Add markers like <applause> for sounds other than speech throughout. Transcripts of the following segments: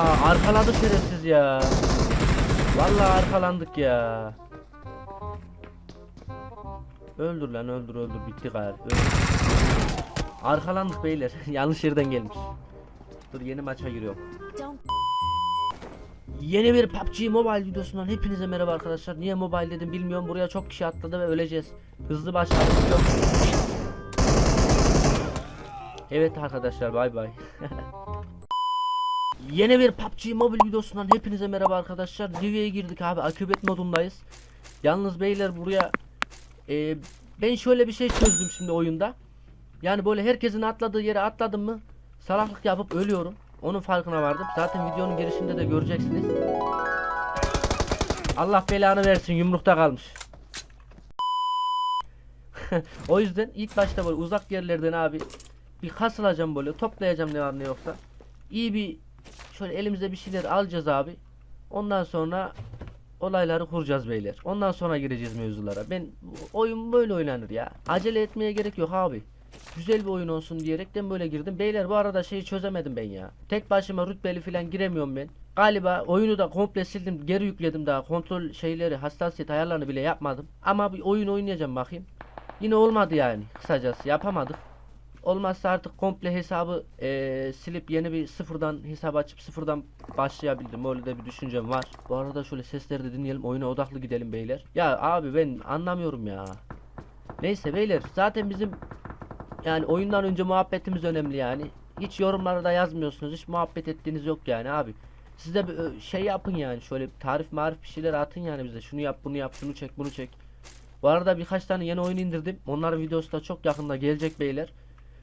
arkaladı şerefsiz ya. Vallahi arkalandık ya. Öldür lan öldür öldür bitti. Öldür. Arkalandık beyler. <laughs> Yanlış yerden gelmiş. Dur yeni maça giriyorum. Yeni bir PUBG Mobile videosundan hepinize merhaba arkadaşlar. Niye mobile dedim bilmiyorum. Buraya çok kişi atladı ve öleceğiz. Hızlı başlayalım. Evet arkadaşlar bay bay. <laughs> Yeni bir PUBG Mobile videosundan hepinize merhaba arkadaşlar. Livya'ya girdik abi. Akıbet modundayız. Yalnız beyler buraya e, ben şöyle bir şey çözdüm şimdi oyunda. Yani böyle herkesin atladığı yere atladım mı salaklık yapıp ölüyorum. Onun farkına vardım. Zaten videonun girişinde de göreceksiniz. Allah belanı versin yumrukta kalmış. <laughs> o yüzden ilk başta böyle uzak yerlerden abi bir kasılacağım böyle toplayacağım ne var ne yoksa. İyi bir şöyle elimize bir şeyler alacağız abi. Ondan sonra olayları kuracağız beyler. Ondan sonra gireceğiz mevzulara. Ben oyun böyle oynanır ya. Acele etmeye gerek yok abi. Güzel bir oyun olsun diyerekten böyle girdim. Beyler bu arada şeyi çözemedim ben ya. Tek başıma rütbeli falan giremiyorum ben. Galiba oyunu da komple sildim. Geri yükledim daha. Kontrol şeyleri, hassasiyet ayarlarını bile yapmadım. Ama bir oyun oynayacağım bakayım. Yine olmadı yani. Kısacası yapamadık. Olmazsa artık komple hesabı eee, silip yeni bir sıfırdan hesap açıp sıfırdan başlayabildim. Öyle de bir düşüncem var. Bu arada şöyle sesleri de dinleyelim. Oyuna odaklı gidelim beyler. Ya abi ben anlamıyorum ya. Neyse beyler zaten bizim yani oyundan önce muhabbetimiz önemli yani. Hiç yorumlara da yazmıyorsunuz. Hiç muhabbet ettiğiniz yok yani abi. Siz de bir şey yapın yani. Şöyle tarif marif bir şeyler atın yani bize. Şunu yap, bunu yap, şunu çek, bunu çek. Bu arada birkaç tane yeni oyun indirdim. Onların videosu da çok yakında gelecek beyler.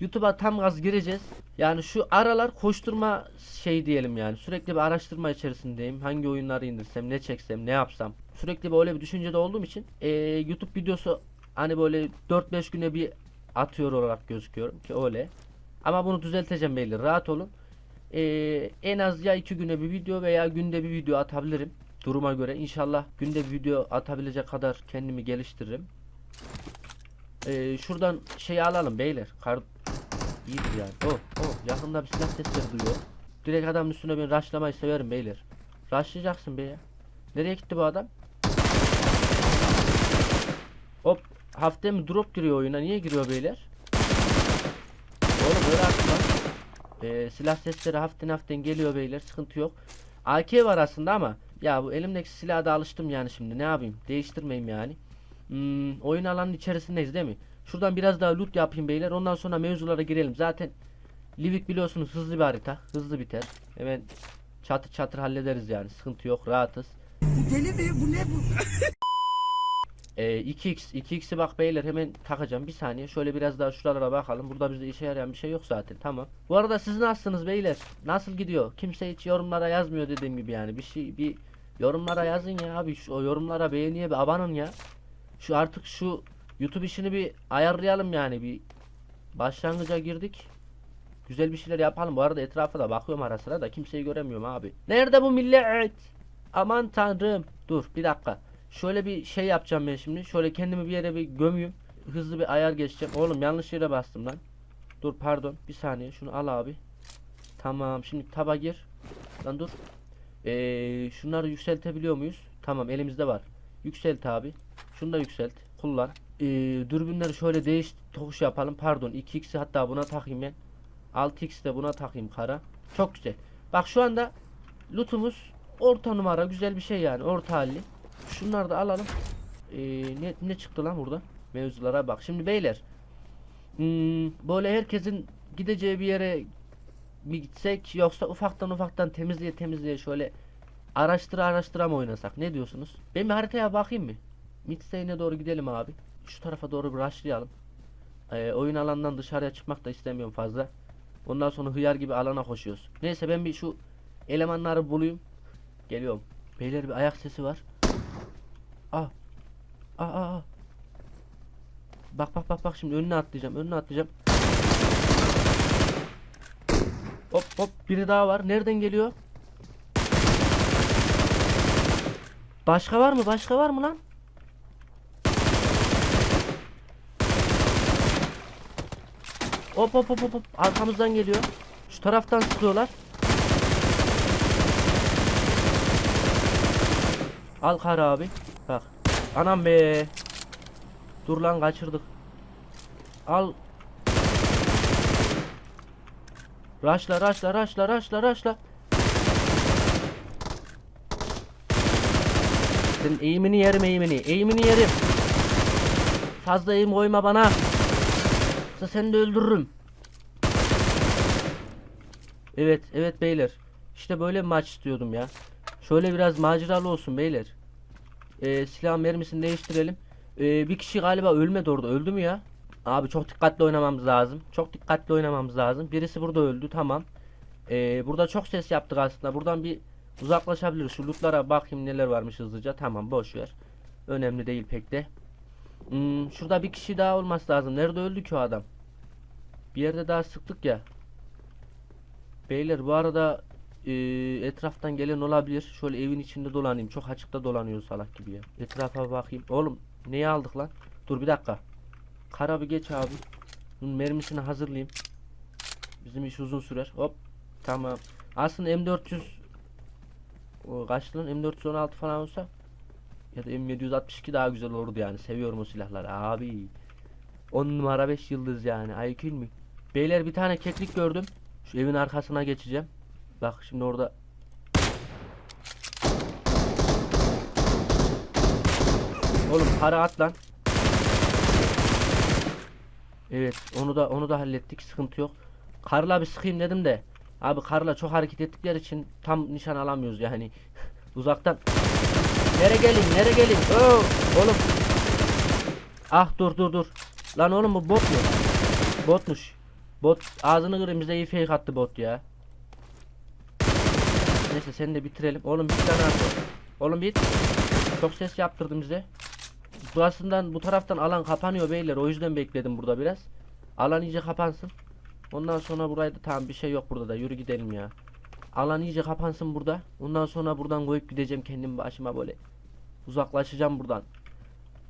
YouTube'a tam gaz gireceğiz. Yani şu aralar koşturma şey diyelim yani. Sürekli bir araştırma içerisindeyim. Hangi oyunları indirsem, ne çeksem, ne yapsam. Sürekli böyle bir düşüncede olduğum için eee, YouTube videosu hani böyle 4-5 güne bir atıyor olarak gözüküyorum ki öyle. Ama bunu düzelteceğim beyler. Rahat olun. Eee, en az ya 2 güne bir video veya günde bir video atabilirim. Duruma göre. İnşallah günde bir video atabilecek kadar kendimi geliştiririm. Eee, şuradan şey alalım beyler. Kar İyidir yani. Oh, oh. Yakında bir silah sesleri duyuyor. Direkt adamın üstüne ben rushlamayı severim beyler. Rushlayacaksın be ya. Nereye gitti bu adam? Hop. Haftaya mı drop giriyor oyuna? Niye giriyor beyler? Oğlum öyle atma. Ee, silah sesleri haften haften geliyor beyler. Sıkıntı yok. AK var aslında ama ya bu elimdeki silaha da alıştım yani şimdi. Ne yapayım? Değiştirmeyeyim yani. Hmm, oyun alanının içerisindeyiz değil mi? Şuradan biraz daha loot yapayım beyler. Ondan sonra mevzulara girelim. Zaten Livik biliyorsunuz hızlı bir harita. Hızlı biter. Hemen çatır çatır hallederiz yani. Sıkıntı yok. Rahatız. Bu deli mi? Bu ne bu? <laughs> Ee, 2x 2x'i bak beyler hemen takacağım bir saniye şöyle biraz daha şuralara bakalım burada bizde işe yarayan bir şey yok zaten tamam bu arada siz nasılsınız beyler nasıl gidiyor kimse hiç yorumlara yazmıyor dediğim gibi yani bir şey bir yorumlara yazın ya abi şu o yorumlara beğeniye bir abanın ya şu artık şu YouTube işini bir ayarlayalım yani bir başlangıca girdik güzel bir şeyler yapalım bu arada etrafa da bakıyorum ara sıra da kimseyi göremiyorum abi nerede bu millet aman tanrım dur bir dakika Şöyle bir şey yapacağım ben şimdi. Şöyle kendimi bir yere bir gömüyüm. Hızlı bir ayar geçeceğim. Oğlum yanlış yere bastım lan. Dur pardon. Bir saniye. Şunu al abi. Tamam. Şimdi taba gir. Lan dur. Ee, şunları yükseltebiliyor muyuz? Tamam elimizde var. Yükselt abi. Şunu da yükselt. Kullan. Ee, dürbünleri şöyle değiş tokuş yapalım. Pardon. 2x'i hatta buna takayım ben. 6x de buna takayım kara. Çok güzel. Bak şu anda lootumuz orta numara güzel bir şey yani. Orta halli. Şunları da alalım. Ee, ne, ne çıktı lan burada? Mevzulara bak. Şimdi beyler. Hmm, böyle herkesin gideceği bir yere mi gitsek yoksa ufaktan ufaktan temizliğe temizliğe şöyle araştıra araştıra mı oynasak? Ne diyorsunuz? Ben bir haritaya bakayım mı? Midstay'ine doğru gidelim abi. Şu tarafa doğru bir rushlayalım. Ee, oyun alanından dışarıya çıkmak da istemiyorum fazla. Ondan sonra hıyar gibi alana koşuyoruz. Neyse ben bir şu elemanları bulayım. Geliyorum. Beyler bir ayak sesi var. Aa. Aa, aa, aa. Bak bak bak bak şimdi önüne atlayacağım. Önüne atlayacağım. Hop hop biri daha var. Nereden geliyor? Başka var mı? Başka var mı lan? Hop hop hop hop. Arkamızdan geliyor. Şu taraftan sıkıyorlar. Al kar abi. Bak. Anam be. Dur lan kaçırdık. Al. Raşla raşla raşla raşla raşla. Senin eğimini yerim eğimini. Eğimini yerim. Fazla eğim koyma bana. Yoksa seni de öldürürüm. Evet, evet beyler. İşte böyle maç istiyordum ya. Şöyle biraz maceralı olsun beyler. Ee, silah mermisini değiştirelim. Ee, bir kişi galiba ölmedi orada. Öldü mü ya? Abi çok dikkatli oynamamız lazım. Çok dikkatli oynamamız lazım. Birisi burada öldü. Tamam. Ee, burada çok ses yaptık aslında. Buradan bir uzaklaşabiliriz. Şu lootlara bakayım neler varmış hızlıca. Tamam boş ver. Önemli değil pek de. Hmm, şurada bir kişi daha olması lazım. Nerede öldü ki o adam? Bir yerde daha sıktık ya. Beyler bu arada e, etraftan gelen olabilir. Şöyle evin içinde dolanayım. Çok açıkta dolanıyor salak gibi ya. Etrafa bakayım. Oğlum neyi aldık lan? Dur bir dakika. Kara bir geç abi. Bunun mermisini hazırlayayım. Bizim iş uzun sürer. Hop. Tamam. Aslında M400 o kaç lan? M416 falan olsa ya da M762 daha güzel olurdu yani. Seviyorum o silahları abi. 10 numara 5 yıldız yani. IQ mi? Beyler bir tane keklik gördüm. Şu evin arkasına geçeceğim. Bak şimdi orada Oğlum para at lan. Evet, onu da onu da hallettik. Sıkıntı yok. Karla bir sıkayım dedim de. Abi karla çok hareket ettikleri için tam nişan alamıyoruz yani. <laughs> Uzaktan. Nere gelin? Nere gelin? Oo, oğlum. Ah dur dur dur. Lan oğlum bu bot mu? Botmuş. Bot ağzını kırayım bize iyi fake attı bot ya. Neyse seni de bitirelim. Oğlum bir tane at. Oğlum bit. Çok ses yaptırdın bize. Burasından bu taraftan alan kapanıyor beyler. O yüzden bekledim burada biraz. Alan iyice kapansın. Ondan sonra burayı da tamam bir şey yok burada da yürü gidelim ya. Alan iyice kapansın burada. Ondan sonra buradan koyup gideceğim kendim başıma böyle. Uzaklaşacağım buradan.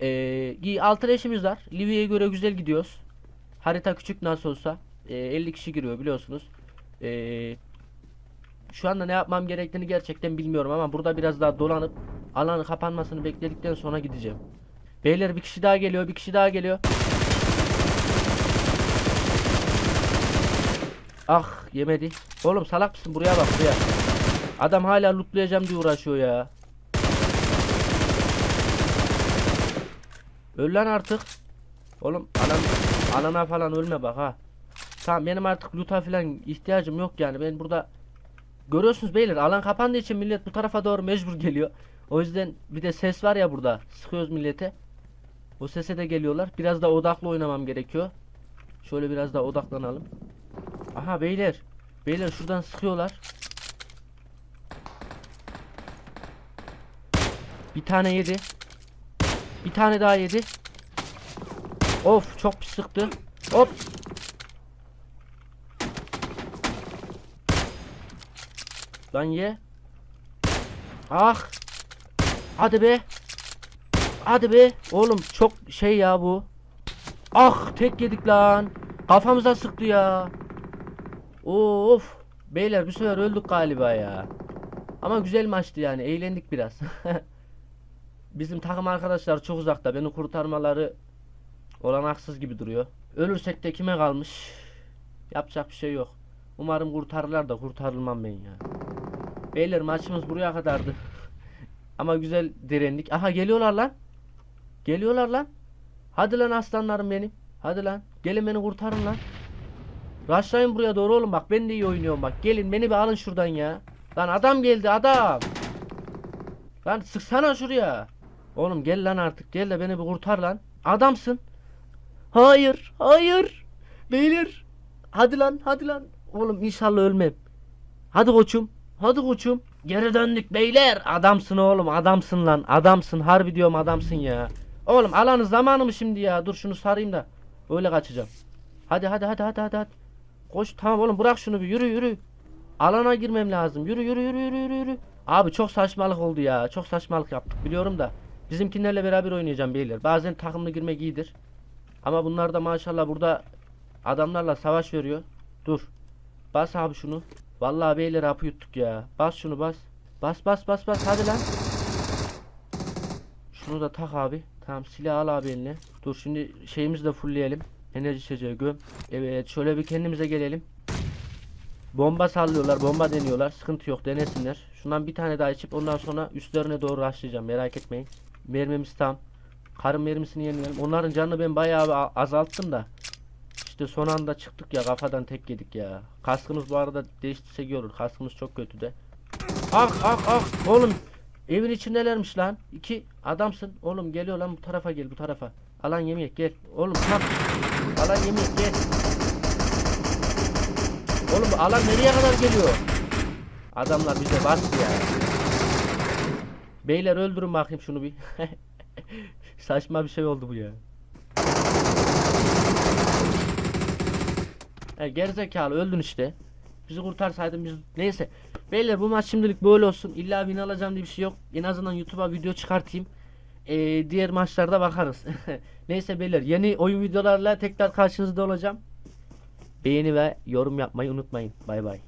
Ee, altı leşimiz var. Livy'ye göre güzel gidiyoruz. Harita küçük nasıl olsa. Ee, 50 kişi giriyor biliyorsunuz. Ee, şu anda ne yapmam gerektiğini gerçekten bilmiyorum ama burada biraz daha dolanıp alanın kapanmasını bekledikten sonra gideceğim. Beyler bir kişi daha geliyor, bir kişi daha geliyor. Ah yemedi. Oğlum salak mısın? Buraya bak buraya. Adam hala lootlayacağım diye uğraşıyor ya. Öl lan artık. Oğlum alan, alana falan ölme bak ha. Tamam benim artık loot'a falan ihtiyacım yok yani. Ben burada görüyorsunuz beyler alan kapandığı için millet bu tarafa doğru mecbur geliyor. O yüzden bir de ses var ya burada. Sıkıyoruz millete. O sese de geliyorlar. Biraz da odaklı oynamam gerekiyor. Şöyle biraz daha odaklanalım. Aha beyler. Beyler şuradan sıkıyorlar. Bir tane yedi. Bir tane daha yedi. Of çok pis sıktı. Hop. Lan ye. Ah. Hadi be. Hadi be. Oğlum çok şey ya bu. Ah tek yedik lan. Kafamıza sıktı ya. Of. Beyler bu sefer öldük galiba ya. Ama güzel maçtı yani. Eğlendik biraz. <laughs> Bizim takım arkadaşlar çok uzakta. Beni kurtarmaları olanaksız gibi duruyor. Ölürsek de kime kalmış? Yapacak bir şey yok. Umarım kurtarırlar da kurtarılmam ben ya. Beyler maçımız buraya kadardı. <laughs> Ama güzel direndik. Aha geliyorlar lan. Geliyorlar lan. Hadi lan aslanlarım benim. Hadi lan. Gelin beni kurtarın lan. Rushlayın buraya doğru oğlum bak ben de iyi oynuyorum bak. Gelin beni bir alın şuradan ya. Lan adam geldi adam. Lan sıksana şuraya. Oğlum gel lan artık gel de beni bir kurtar lan. Adamsın. Hayır hayır. Beyler. Hadi lan hadi lan. Oğlum inşallah ölmem. Hadi koçum. Hadi koçum. Geri döndük beyler. Adamsın oğlum adamsın lan. Adamsın harbi diyorum adamsın ya. Oğlum alanı zamanı mı şimdi ya? Dur şunu sarayım da. Öyle kaçacağım. Hadi hadi hadi hadi hadi. hadi. Koş tamam oğlum bırak şunu bir yürü yürü. Alana girmem lazım. Yürü yürü yürü yürü yürü yürü. Abi çok saçmalık oldu ya. Çok saçmalık yaptık biliyorum da. Bizimkinlerle beraber oynayacağım beyler. Bazen takımlı girmek iyidir. Ama bunlar da maşallah burada adamlarla savaş veriyor. Dur. Bas abi şunu. Vallahi beyler hapı yuttuk ya. Bas şunu bas. Bas bas bas bas hadi lan. Şunu da tak abi. Tamam silah al abi eline. Dur şimdi şeyimizi de fullleyelim. Enerji içeceği. Evet şöyle bir kendimize gelelim. Bomba sallıyorlar, bomba deniyorlar. Sıkıntı yok, denesinler. Şundan bir tane daha içip ondan sonra üstlerine doğru açlayacağım. Merak etmeyin. Mermimiz tam. Karın mermisini yenileyelim. Onların canını ben bayağı azalttım da. İşte son anda çıktık ya kafadan tek yedik ya. Kaskımız bu arada değiştirsek iyi olur. Kaskımız çok kötü de. Ah ah ah oğlum evin içindelermiş lan. İki adamsın. Oğlum geliyor lan bu tarafa gel bu tarafa. Alan yemek gel. Oğlum tam. Alan yemek gel. Oğlum alan nereye kadar geliyor? Adamlar bize bastı ya. Beyler öldürün bakayım şunu bir. <laughs> Saçma bir şey oldu bu ya. E, gerizekalı öldün işte. Bizi kurtarsaydın biz neyse. Beyler bu maç şimdilik böyle olsun. İlla win alacağım diye bir şey yok. En azından YouTube'a video çıkartayım. E, diğer maçlarda bakarız. <laughs> neyse beyler yeni oyun videolarla tekrar karşınızda olacağım. Beğeni ve yorum yapmayı unutmayın. Bay bay.